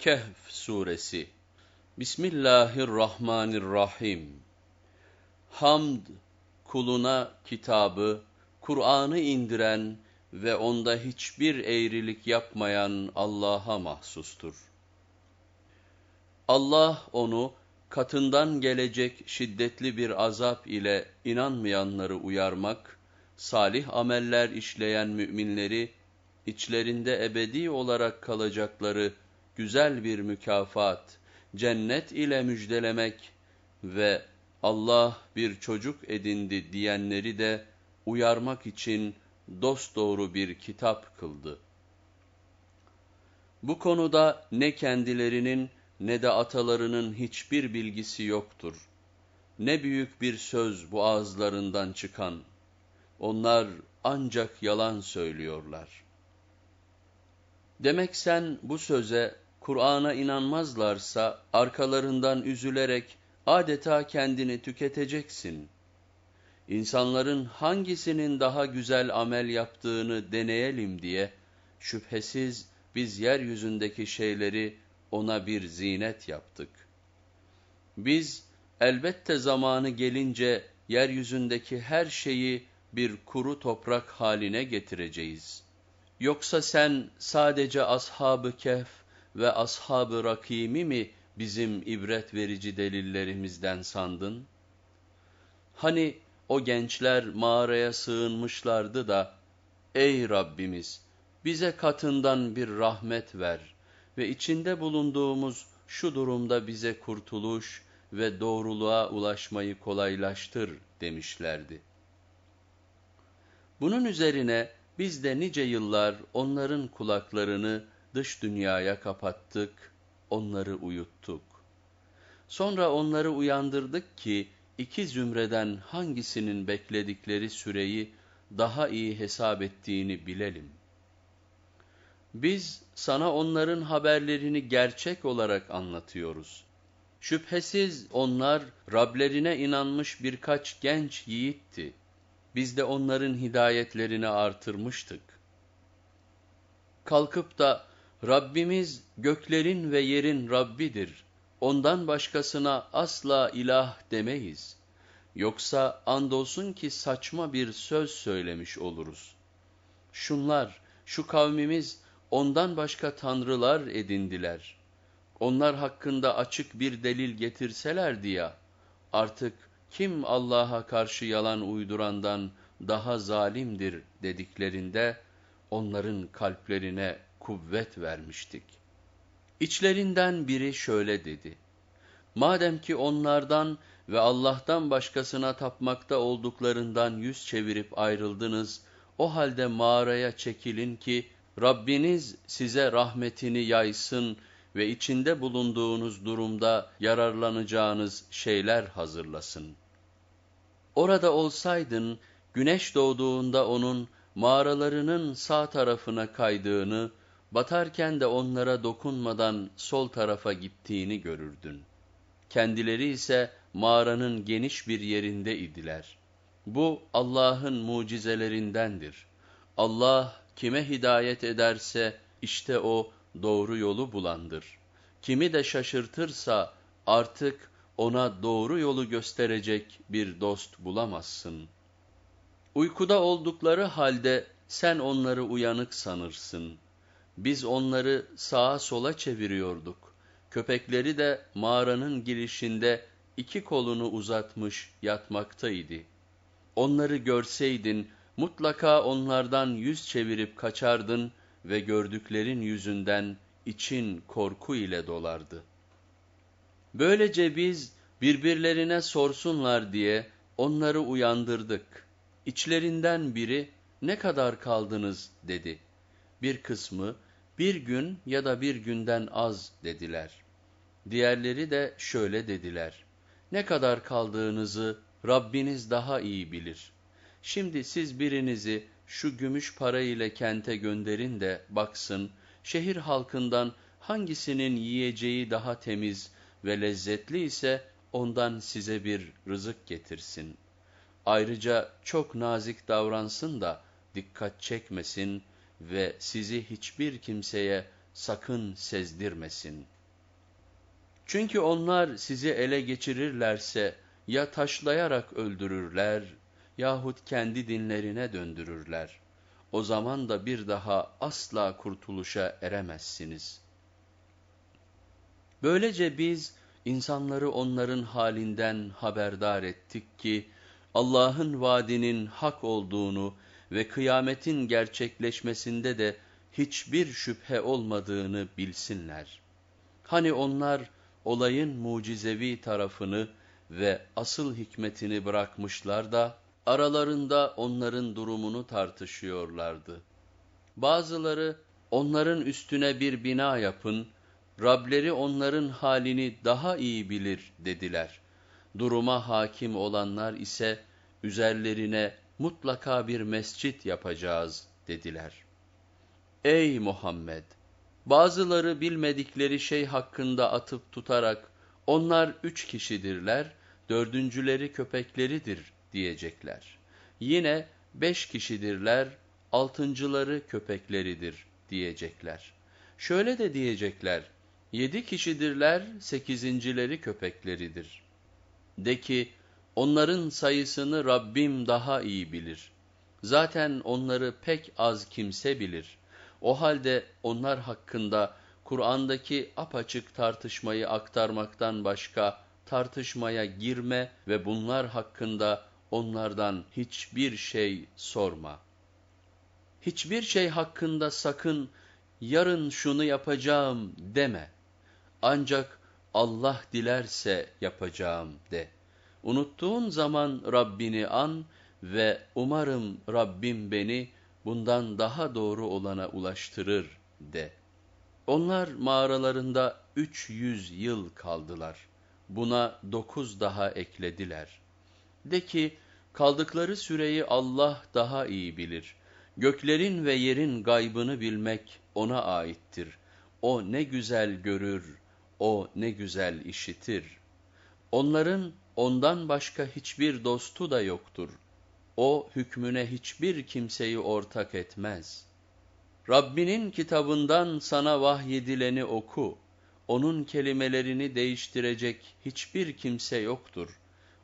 Kehf Suresi Bismillahirrahmanirrahim Hamd, kuluna kitabı, Kur'an'ı indiren ve onda hiçbir eğrilik yapmayan Allah'a mahsustur. Allah onu katından gelecek şiddetli bir azap ile inanmayanları uyarmak, salih ameller işleyen müminleri, içlerinde ebedi olarak kalacakları güzel bir mükafat, cennet ile müjdelemek ve Allah bir çocuk edindi diyenleri de uyarmak için dosdoğru bir kitap kıldı. Bu konuda ne kendilerinin ne de atalarının hiçbir bilgisi yoktur. Ne büyük bir söz bu ağızlarından çıkan. Onlar ancak yalan söylüyorlar. Demek sen bu söze Kur'an'a inanmazlarsa arkalarından üzülerek adeta kendini tüketeceksin. İnsanların hangisinin daha güzel amel yaptığını deneyelim diye şüphesiz biz yeryüzündeki şeyleri ona bir zinet yaptık. Biz elbette zamanı gelince yeryüzündeki her şeyi bir kuru toprak haline getireceğiz. Yoksa sen sadece ashab-ı kehf ve ashab-ı rakimi mi bizim ibret verici delillerimizden sandın? Hani o gençler mağaraya sığınmışlardı da, Ey Rabbimiz! Bize katından bir rahmet ver ve içinde bulunduğumuz şu durumda bize kurtuluş ve doğruluğa ulaşmayı kolaylaştır demişlerdi. Bunun üzerine biz de nice yıllar onların kulaklarını dış dünyaya kapattık, onları uyuttuk. Sonra onları uyandırdık ki iki zümreden hangisinin bekledikleri süreyi daha iyi hesap ettiğini bilelim. Biz sana onların haberlerini gerçek olarak anlatıyoruz. Şüphesiz onlar Rablerine inanmış birkaç genç yiğitti. Biz de onların hidayetlerini artırmıştık. Kalkıp da Rabbimiz göklerin ve yerin Rabbidir. Ondan başkasına asla ilah demeyiz. Yoksa andolsun ki saçma bir söz söylemiş oluruz. Şunlar, şu kavmimiz ondan başka tanrılar edindiler. Onlar hakkında açık bir delil getirselerdi ya, artık kim Allah'a karşı yalan uydurandan daha zalimdir dediklerinde, onların kalplerine kuvvet vermiştik. İçlerinden biri şöyle dedi, Madem ki onlardan ve Allah'tan başkasına tapmakta olduklarından yüz çevirip ayrıldınız, o halde mağaraya çekilin ki, Rabbiniz size rahmetini yaysın ve içinde bulunduğunuz durumda yararlanacağınız şeyler hazırlasın. Orada olsaydın, güneş doğduğunda onun mağaralarının sağ tarafına kaydığını, batarken de onlara dokunmadan sol tarafa gittiğini görürdün. Kendileri ise mağaranın geniş bir yerinde idiler. Bu Allah'ın mucizelerindendir. Allah Kime hidayet ederse işte o doğru yolu bulandır. Kimi de şaşırtırsa artık ona doğru yolu gösterecek bir dost bulamazsın. Uykuda oldukları halde sen onları uyanık sanırsın. Biz onları sağa sola çeviriyorduk. Köpekleri de mağaranın girişinde iki kolunu uzatmış yatmaktaydı. Onları görseydin, mutlaka onlardan yüz çevirip kaçardın ve gördüklerin yüzünden için korku ile dolardı. Böylece biz birbirlerine sorsunlar diye onları uyandırdık. İçlerinden biri ne kadar kaldınız dedi. Bir kısmı bir gün ya da bir günden az dediler. Diğerleri de şöyle dediler. Ne kadar kaldığınızı Rabbiniz daha iyi bilir.'' Şimdi siz birinizi şu gümüş para ile kente gönderin de baksın, şehir halkından hangisinin yiyeceği daha temiz ve lezzetli ise ondan size bir rızık getirsin. Ayrıca çok nazik davransın da dikkat çekmesin ve sizi hiçbir kimseye sakın sezdirmesin. Çünkü onlar sizi ele geçirirlerse ya taşlayarak öldürürler yahut kendi dinlerine döndürürler. O zaman da bir daha asla kurtuluşa eremezsiniz. Böylece biz insanları onların halinden haberdar ettik ki, Allah'ın vaadinin hak olduğunu ve kıyametin gerçekleşmesinde de hiçbir şüphe olmadığını bilsinler. Hani onlar olayın mucizevi tarafını ve asıl hikmetini bırakmışlar da, aralarında onların durumunu tartışıyorlardı. Bazıları, onların üstüne bir bina yapın, Rableri onların halini daha iyi bilir dediler. Duruma hakim olanlar ise, üzerlerine mutlaka bir mescit yapacağız dediler. Ey Muhammed! Bazıları bilmedikleri şey hakkında atıp tutarak, onlar üç kişidirler, dördüncüleri köpekleridir diyecekler. Yine beş kişidirler, altıncıları köpekleridir diyecekler. Şöyle de diyecekler, yedi kişidirler, sekizincileri köpekleridir. De ki, onların sayısını Rabbim daha iyi bilir. Zaten onları pek az kimse bilir. O halde onlar hakkında Kur'an'daki apaçık tartışmayı aktarmaktan başka tartışmaya girme ve bunlar hakkında onlardan hiçbir şey sorma. Hiçbir şey hakkında sakın yarın şunu yapacağım deme. Ancak Allah dilerse yapacağım de. Unuttuğun zaman Rabbini an ve umarım Rabbim beni bundan daha doğru olana ulaştırır de. Onlar mağaralarında üç yüz yıl kaldılar. Buna dokuz daha eklediler. De ki, kaldıkları süreyi Allah daha iyi bilir. Göklerin ve yerin gaybını bilmek O'na aittir. O ne güzel görür, O ne güzel işitir. Onların ondan başka hiçbir dostu da yoktur. O hükmüne hiçbir kimseyi ortak etmez. Rabbinin kitabından sana vahyedileni oku. Onun kelimelerini değiştirecek hiçbir kimse yoktur.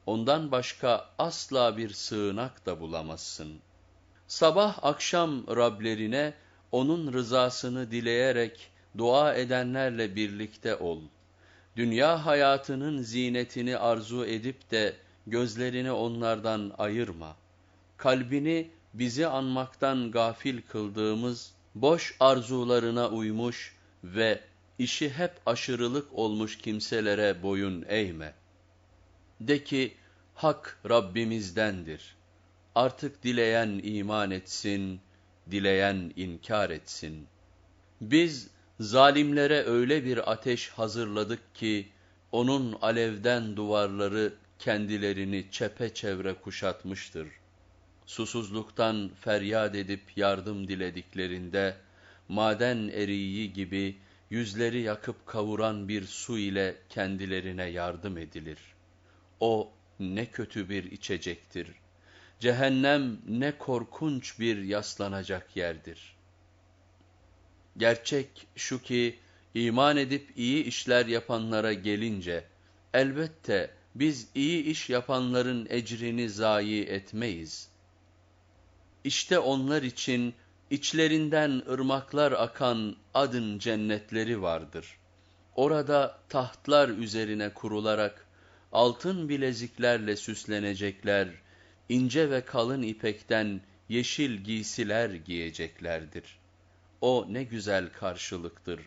Ondan başka asla bir sığınak da bulamazsın. Sabah akşam Rablerine onun rızasını dileyerek dua edenlerle birlikte ol. Dünya hayatının zinetini arzu edip de gözlerini onlardan ayırma. Kalbini bizi anmaktan gafil kıldığımız, boş arzularına uymuş ve işi hep aşırılık olmuş kimselere boyun eğme. De ki, hak Rabbimizdendir. Artık dileyen iman etsin, dileyen inkar etsin. Biz zalimlere öyle bir ateş hazırladık ki, onun alevden duvarları kendilerini çepeçevre kuşatmıştır. Susuzluktan feryat edip yardım dilediklerinde, maden eriği gibi yüzleri yakıp kavuran bir su ile kendilerine yardım edilir. O ne kötü bir içecektir. Cehennem ne korkunç bir yaslanacak yerdir. Gerçek şu ki, iman edip iyi işler yapanlara gelince, elbette biz iyi iş yapanların ecrini zayi etmeyiz. İşte onlar için, İçlerinden ırmaklar akan adın cennetleri vardır. Orada tahtlar üzerine kurularak altın bileziklerle süslenecekler, ince ve kalın ipekten yeşil giysiler giyeceklerdir. O ne güzel karşılıktır.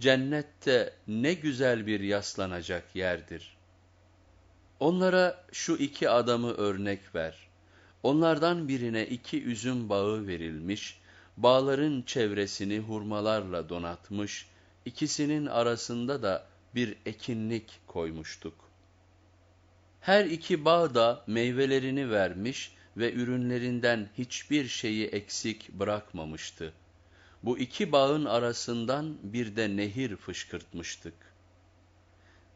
Cennette ne güzel bir yaslanacak yerdir. Onlara şu iki adamı örnek ver. Onlardan birine iki üzüm bağı verilmiş, bağların çevresini hurmalarla donatmış, ikisinin arasında da bir ekinlik koymuştuk. Her iki bağ da meyvelerini vermiş ve ürünlerinden hiçbir şeyi eksik bırakmamıştı. Bu iki bağın arasından bir de nehir fışkırtmıştık.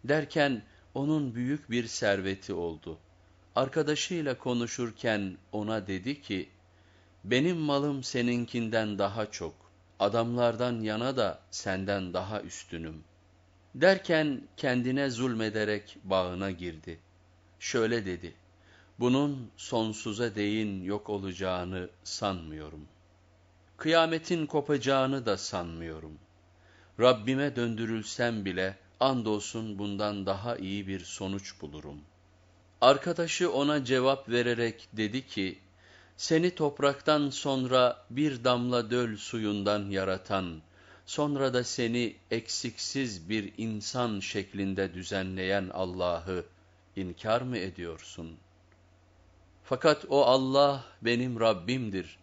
Derken onun büyük bir serveti oldu. Arkadaşıyla konuşurken ona dedi ki, benim malım seninkinden daha çok. adamlardan yana da senden daha üstünüm. Derken kendine zulmederek bağına girdi. Şöyle dedi, bunun sonsuza değin yok olacağını sanmıyorum. Kıyametin kopacağını da sanmıyorum. Rabbime döndürülsem bile andolsun bundan daha iyi bir sonuç bulurum. Arkadaşı ona cevap vererek dedi ki, seni topraktan sonra bir damla döl suyundan yaratan, sonra da seni eksiksiz bir insan şeklinde düzenleyen Allah'ı inkar mı ediyorsun? Fakat o Allah benim Rabbimdir.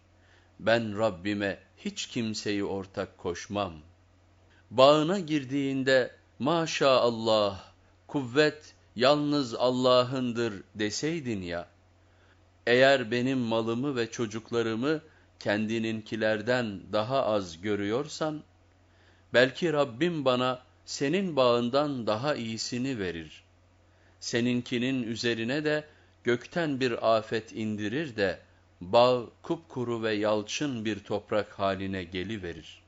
Ben Rabbime hiç kimseyi ortak koşmam. Bağına girdiğinde maşallah, kuvvet yalnız Allah'ındır deseydin ya, eğer benim malımı ve çocuklarımı kendininkilerden daha az görüyorsan, belki Rabbim bana senin bağından daha iyisini verir. Seninkinin üzerine de gökten bir afet indirir de, bağ kupkuru ve yalçın bir toprak haline geliverir.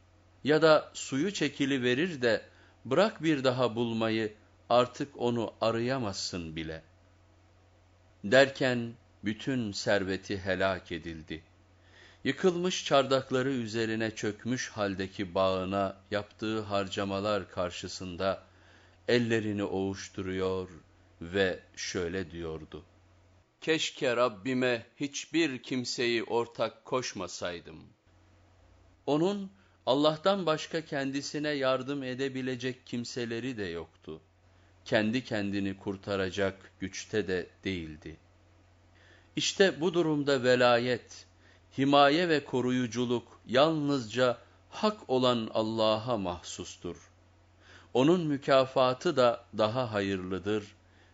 Ya da suyu çekili verir de, bırak bir daha bulmayı, artık onu arayamazsın bile. Derken bütün serveti helak edildi. Yıkılmış çardakları üzerine çökmüş haldeki bağına yaptığı harcamalar karşısında ellerini ovuşturuyor ve şöyle diyordu. Keşke Rabbime hiçbir kimseyi ortak koşmasaydım. Onun Allah'tan başka kendisine yardım edebilecek kimseleri de yoktu. Kendi kendini kurtaracak güçte de değildi. İşte bu durumda velayet, himaye ve koruyuculuk yalnızca hak olan Allah'a mahsustur. Onun mükafatı da daha hayırlıdır,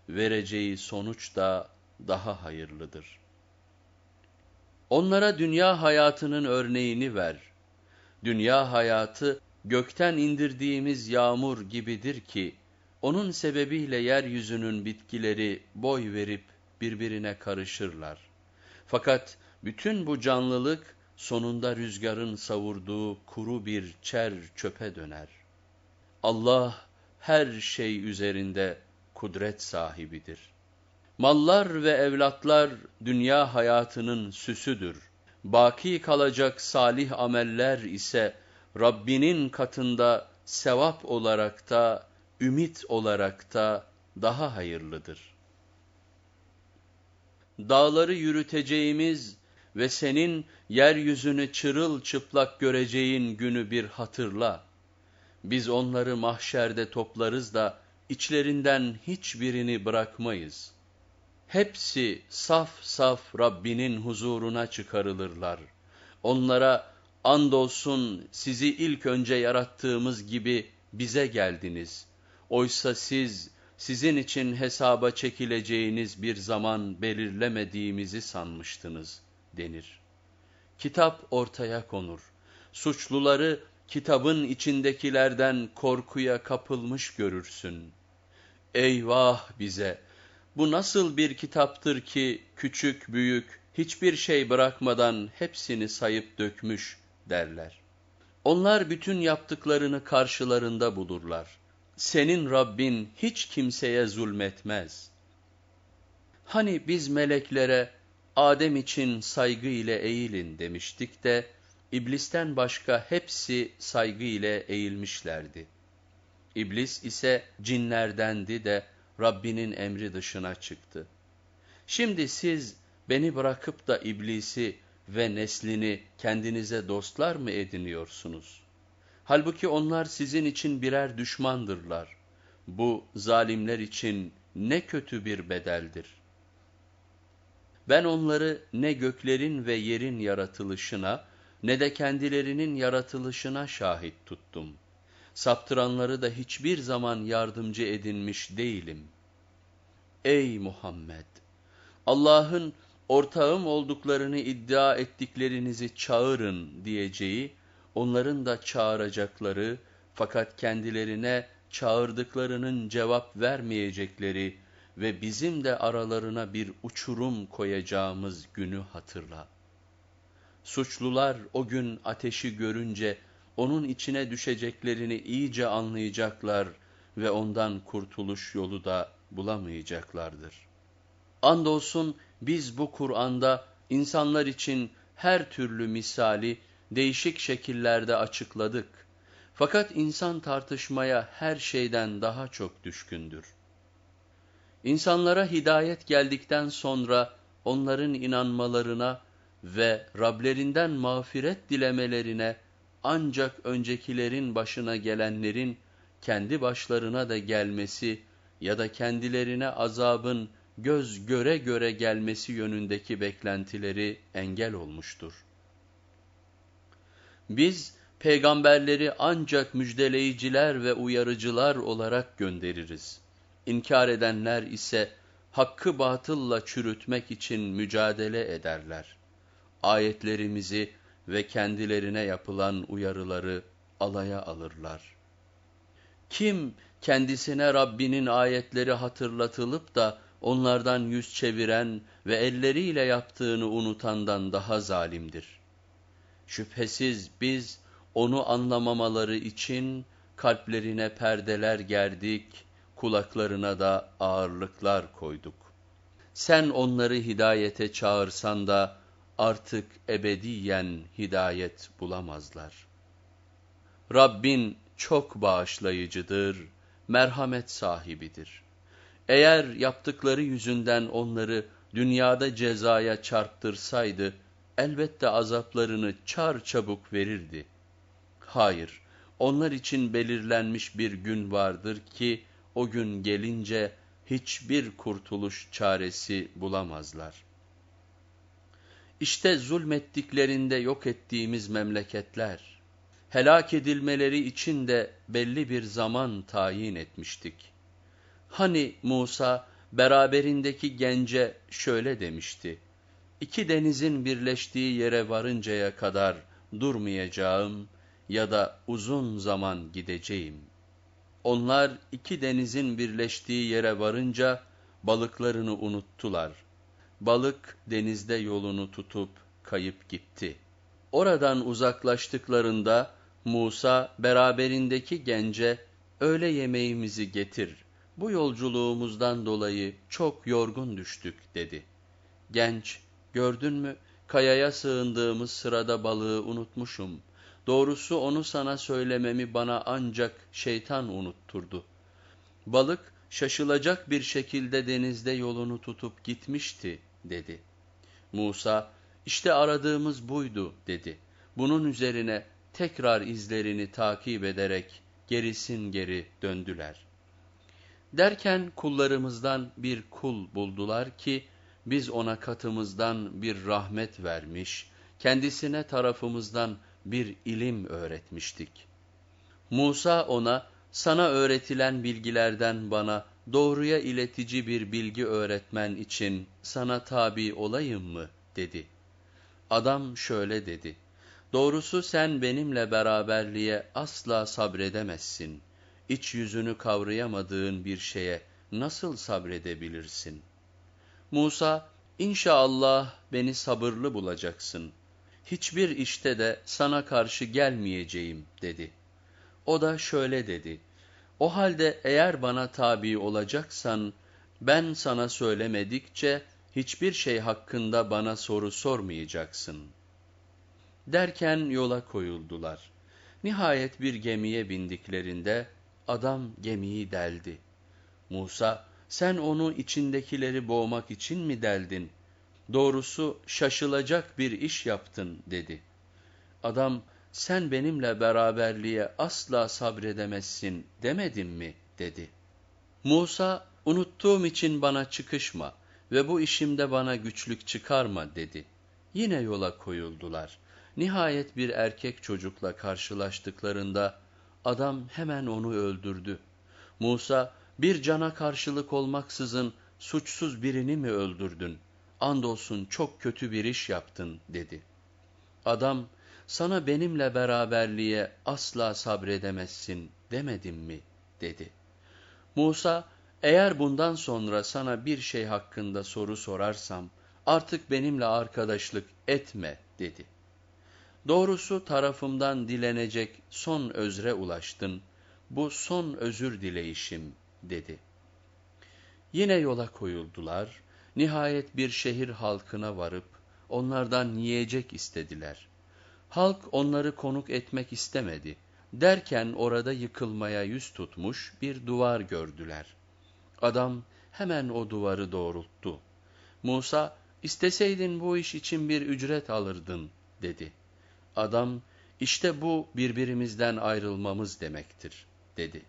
vereceği sonuç da daha hayırlıdır. Onlara dünya hayatının örneğini ver. Dünya hayatı gökten indirdiğimiz yağmur gibidir ki, onun sebebiyle yeryüzünün bitkileri boy verip birbirine karışırlar. Fakat bütün bu canlılık sonunda rüzgarın savurduğu kuru bir çer çöpe döner. Allah her şey üzerinde kudret sahibidir. Mallar ve evlatlar dünya hayatının süsüdür. Baki kalacak salih ameller ise Rabbinin katında sevap olarak da, ümit olarak da daha hayırlıdır. Dağları yürüteceğimiz ve senin yeryüzünü çırılçıplak göreceğin günü bir hatırla. Biz onları mahşerde toplarız da içlerinden hiçbirini bırakmayız. Hepsi saf saf Rabbinin huzuruna çıkarılırlar. Onlara andolsun sizi ilk önce yarattığımız gibi bize geldiniz. Oysa siz sizin için hesaba çekileceğiniz bir zaman belirlemediğimizi sanmıştınız denir. Kitap ortaya konur. Suçluları kitabın içindekilerden korkuya kapılmış görürsün. Eyvah bize! Bu nasıl bir kitaptır ki küçük büyük hiçbir şey bırakmadan hepsini sayıp dökmüş derler. Onlar bütün yaptıklarını karşılarında bulurlar. Senin Rabbin hiç kimseye zulmetmez. Hani biz meleklere Adem için saygı ile eğilin demiştik de, İblisten başka hepsi saygı ile eğilmişlerdi. İblis ise cinlerdendi de Rabbinin emri dışına çıktı. Şimdi siz beni bırakıp da iblisi ve neslini kendinize dostlar mı ediniyorsunuz? Halbuki onlar sizin için birer düşmandırlar. Bu zalimler için ne kötü bir bedeldir. Ben onları ne göklerin ve yerin yaratılışına ne de kendilerinin yaratılışına şahit tuttum. Saptıranları da hiçbir zaman yardımcı edinmiş değilim. Ey Muhammed! Allah'ın ortağım olduklarını iddia ettiklerinizi çağırın diyeceği, onların da çağıracakları fakat kendilerine çağırdıklarının cevap vermeyecekleri ve bizim de aralarına bir uçurum koyacağımız günü hatırla. Suçlular o gün ateşi görünce onun içine düşeceklerini iyice anlayacaklar ve ondan kurtuluş yolu da bulamayacaklardır. Andolsun biz bu Kur'an'da insanlar için her türlü misali değişik şekillerde açıkladık. Fakat insan tartışmaya her şeyden daha çok düşkündür. İnsanlara hidayet geldikten sonra onların inanmalarına ve Rablerinden mağfiret dilemelerine ancak öncekilerin başına gelenlerin kendi başlarına da gelmesi ya da kendilerine azabın göz göre göre gelmesi yönündeki beklentileri engel olmuştur. Biz peygamberleri ancak müjdeleyiciler ve uyarıcılar olarak göndeririz. İnkar edenler ise hakkı batılla çürütmek için mücadele ederler. Ayetlerimizi ve kendilerine yapılan uyarıları alaya alırlar. Kim kendisine Rabbinin ayetleri hatırlatılıp da onlardan yüz çeviren ve elleriyle yaptığını unutandan daha zalimdir. Şüphesiz biz onu anlamamaları için kalplerine perdeler gerdik, kulaklarına da ağırlıklar koyduk. Sen onları hidayete çağırsan da artık ebediyen hidayet bulamazlar. Rabbin çok bağışlayıcıdır, merhamet sahibidir. Eğer yaptıkları yüzünden onları dünyada cezaya çarptırsaydı, elbette azaplarını çar çabuk verirdi. Hayır, onlar için belirlenmiş bir gün vardır ki, o gün gelince hiçbir kurtuluş çaresi bulamazlar. İşte zulmettiklerinde yok ettiğimiz memleketler, helak edilmeleri için de belli bir zaman tayin etmiştik. Hani Musa beraberindeki gence şöyle demişti, İki denizin birleştiği yere varıncaya kadar durmayacağım ya da uzun zaman gideceğim. Onlar iki denizin birleştiği yere varınca balıklarını unuttular. Balık denizde yolunu tutup kayıp gitti. Oradan uzaklaştıklarında Musa beraberindeki gence öğle yemeğimizi getir. Bu yolculuğumuzdan dolayı çok yorgun düştük dedi. Genç gördün mü kayaya sığındığımız sırada balığı unutmuşum. Doğrusu onu sana söylememi bana ancak şeytan unutturdu. Balık şaşılacak bir şekilde denizde yolunu tutup gitmişti dedi. Musa işte aradığımız buydu dedi. Bunun üzerine tekrar izlerini takip ederek gerisin geri döndüler. Derken kullarımızdan bir kul buldular ki biz ona katımızdan bir rahmet vermiş, kendisine tarafımızdan bir ilim öğretmiştik. Musa ona, sana öğretilen bilgilerden bana doğruya iletici bir bilgi öğretmen için sana tabi olayım mı? dedi. Adam şöyle dedi, doğrusu sen benimle beraberliğe asla sabredemezsin. İç yüzünü kavrayamadığın bir şeye nasıl sabredebilirsin? Musa, inşallah beni sabırlı bulacaksın. Hiçbir işte de sana karşı gelmeyeceğim dedi. O da şöyle dedi, o halde eğer bana tabi olacaksan, ben sana söylemedikçe hiçbir şey hakkında bana soru sormayacaksın. Derken yola koyuldular. Nihayet bir gemiye bindiklerinde adam gemiyi deldi. Musa, sen onu içindekileri boğmak için mi deldin? Doğrusu şaşılacak bir iş yaptın dedi. Adam, sen benimle beraberliğe asla sabredemezsin demedim mi dedi. Musa, unuttuğum için bana çıkışma ve bu işimde bana güçlük çıkarma dedi. Yine yola koyuldular. Nihayet bir erkek çocukla karşılaştıklarında adam hemen onu öldürdü. Musa, bir cana karşılık olmaksızın suçsuz birini mi öldürdün? Andolsun çok kötü bir iş yaptın dedi. Adam, sana benimle beraberliğe asla sabredemezsin demedim mi? dedi. Musa, eğer bundan sonra sana bir şey hakkında soru sorarsam, artık benimle arkadaşlık etme dedi. Doğrusu tarafımdan dilenecek son özre ulaştın. Bu son özür dileyişim dedi. Yine yola koyuldular. Nihayet bir şehir halkına varıp onlardan yiyecek istediler. Halk onları konuk etmek istemedi. Derken orada yıkılmaya yüz tutmuş bir duvar gördüler. Adam hemen o duvarı doğrulttu. Musa, isteseydin bu iş için bir ücret alırdın, dedi. Adam, işte bu birbirimizden ayrılmamız demektir, dedi.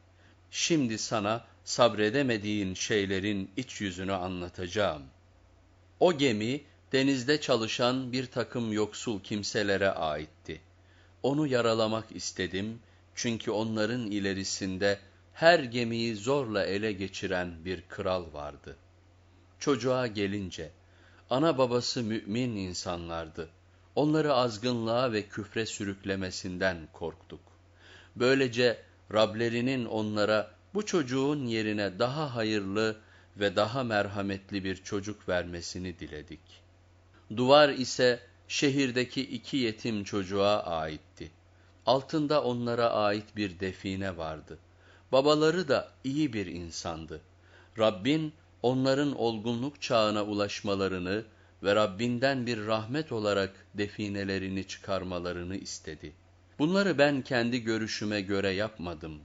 Şimdi sana sabredemediğin şeylerin iç yüzünü anlatacağım. O gemi, denizde çalışan bir takım yoksul kimselere aitti. Onu yaralamak istedim, çünkü onların ilerisinde her gemiyi zorla ele geçiren bir kral vardı. Çocuğa gelince, ana babası mümin insanlardı. Onları azgınlığa ve küfre sürüklemesinden korktuk. Böylece Rablerinin onlara bu çocuğun yerine daha hayırlı ve daha merhametli bir çocuk vermesini diledik. Duvar ise şehirdeki iki yetim çocuğa aitti. Altında onlara ait bir define vardı. Babaları da iyi bir insandı. Rabbin onların olgunluk çağına ulaşmalarını ve Rabbinden bir rahmet olarak definelerini çıkarmalarını istedi. Bunları ben kendi görüşüme göre yapmadım.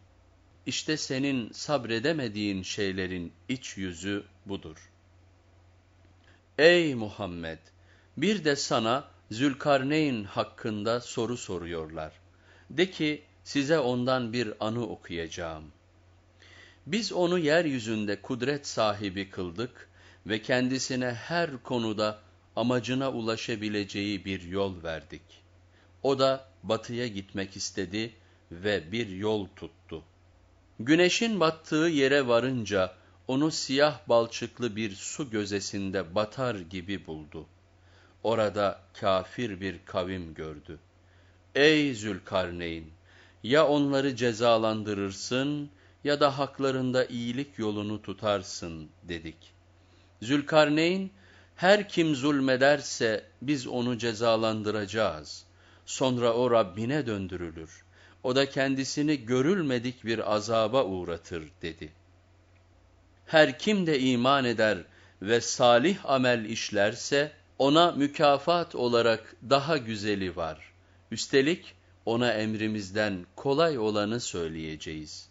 İşte senin sabredemediğin şeylerin iç yüzü budur. Ey Muhammed! Bir de sana Zülkarneyn hakkında soru soruyorlar. De ki, size ondan bir anı okuyacağım. Biz onu yeryüzünde kudret sahibi kıldık ve kendisine her konuda amacına ulaşabileceği bir yol verdik. O da batıya gitmek istedi ve bir yol tuttu. Güneşin battığı yere varınca onu siyah balçıklı bir su gözesinde batar gibi buldu. Orada kafir bir kavim gördü. Ey Zülkarneyn! Ya onları cezalandırırsın ya da haklarında iyilik yolunu tutarsın dedik. Zülkarneyn, her kim zulmederse biz onu cezalandıracağız. Sonra o Rabbine döndürülür. O da kendisini görülmedik bir azaba uğratır dedi. Her kim de iman eder ve salih amel işlerse ona mükafat olarak daha güzeli var. Üstelik ona emrimizden kolay olanı söyleyeceğiz.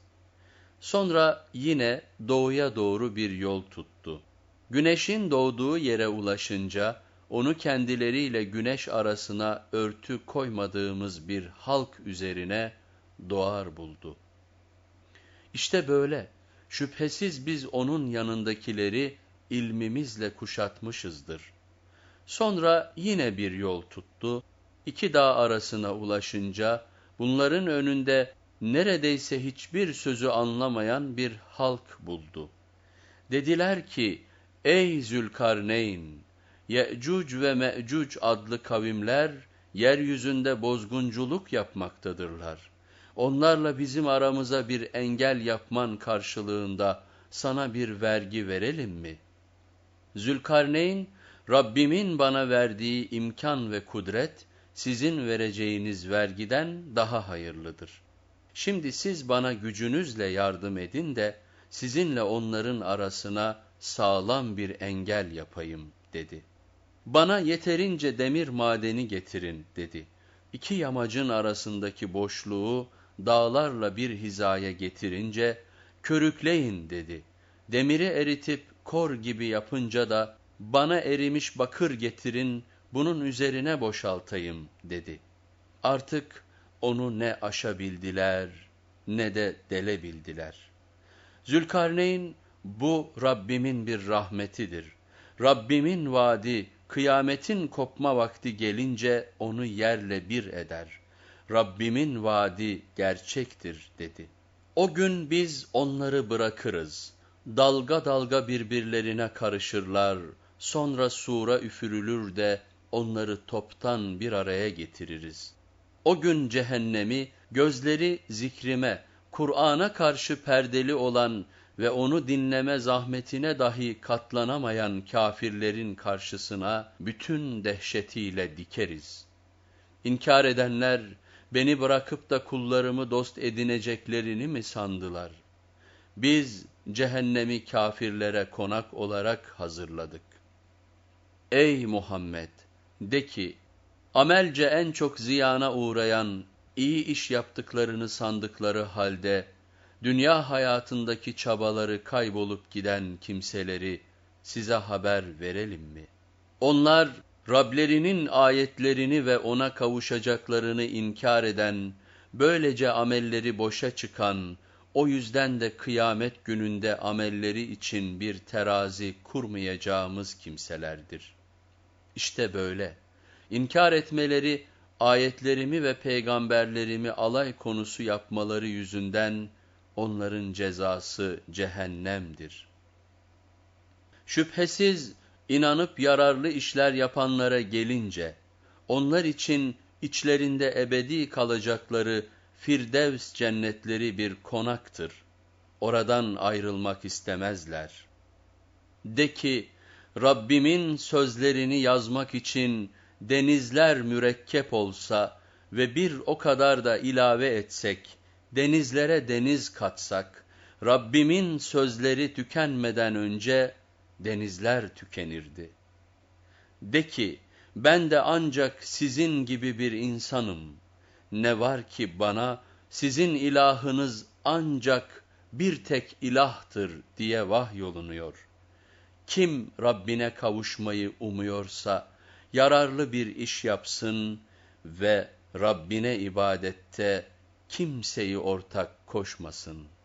Sonra yine doğuya doğru bir yol tuttu. Güneşin doğduğu yere ulaşınca onu kendileriyle güneş arasına örtü koymadığımız bir halk üzerine doğar buldu. İşte böyle, şüphesiz biz onun yanındakileri ilmimizle kuşatmışızdır. Sonra yine bir yol tuttu, iki dağ arasına ulaşınca bunların önünde neredeyse hiçbir sözü anlamayan bir halk buldu. Dediler ki, ey Zülkarneyn, Ye'cuc ve Me'cuc adlı kavimler, yeryüzünde bozgunculuk yapmaktadırlar. Onlarla bizim aramıza bir engel yapman karşılığında sana bir vergi verelim mi? Zülkarneyn, Rabbimin bana verdiği imkan ve kudret, sizin vereceğiniz vergiden daha hayırlıdır. Şimdi siz bana gücünüzle yardım edin de, sizinle onların arasına sağlam bir engel yapayım, dedi. Bana yeterince demir madeni getirin, dedi. İki yamacın arasındaki boşluğu dağlarla bir hizaya getirince, körükleyin, dedi. Demiri eritip kor gibi yapınca da, bana erimiş bakır getirin, bunun üzerine boşaltayım dedi. Artık onu ne aşabildiler ne de delebildiler. Zülkarneyn bu Rabbimin bir rahmetidir. Rabbimin vaadi kıyametin kopma vakti gelince onu yerle bir eder. Rabbimin vaadi gerçektir dedi. O gün biz onları bırakırız. Dalga dalga birbirlerine karışırlar. Sonra sura üfürülür de onları toptan bir araya getiririz. O gün cehennemi gözleri zikrime, Kur'an'a karşı perdeli olan ve onu dinleme zahmetine dahi katlanamayan kafirlerin karşısına bütün dehşetiyle dikeriz. İnkar edenler, beni bırakıp da kullarımı dost edineceklerini mi sandılar? Biz cehennemi kafirlere konak olarak hazırladık. Ey Muhammed! De ki, amelce en çok ziyana uğrayan, iyi iş yaptıklarını sandıkları halde, dünya hayatındaki çabaları kaybolup giden kimseleri size haber verelim mi? Onlar, Rablerinin ayetlerini ve ona kavuşacaklarını inkar eden, böylece amelleri boşa çıkan, o yüzden de kıyamet gününde amelleri için bir terazi kurmayacağımız kimselerdir. İşte böyle. İnkar etmeleri, ayetlerimi ve peygamberlerimi alay konusu yapmaları yüzünden onların cezası cehennemdir. Şüphesiz inanıp yararlı işler yapanlara gelince, onlar için içlerinde ebedi kalacakları Firdevs cennetleri bir konaktır. Oradan ayrılmak istemezler. De ki, Rabbimin sözlerini yazmak için denizler mürekkep olsa ve bir o kadar da ilave etsek, denizlere deniz katsak, Rabbimin sözleri tükenmeden önce denizler tükenirdi. De ki, ben de ancak sizin gibi bir insanım. Ne var ki bana sizin ilahınız ancak bir tek ilahtır diye vahyolunuyor. Kim Rabbine kavuşmayı umuyorsa yararlı bir iş yapsın ve Rabbine ibadette kimseyi ortak koşmasın.''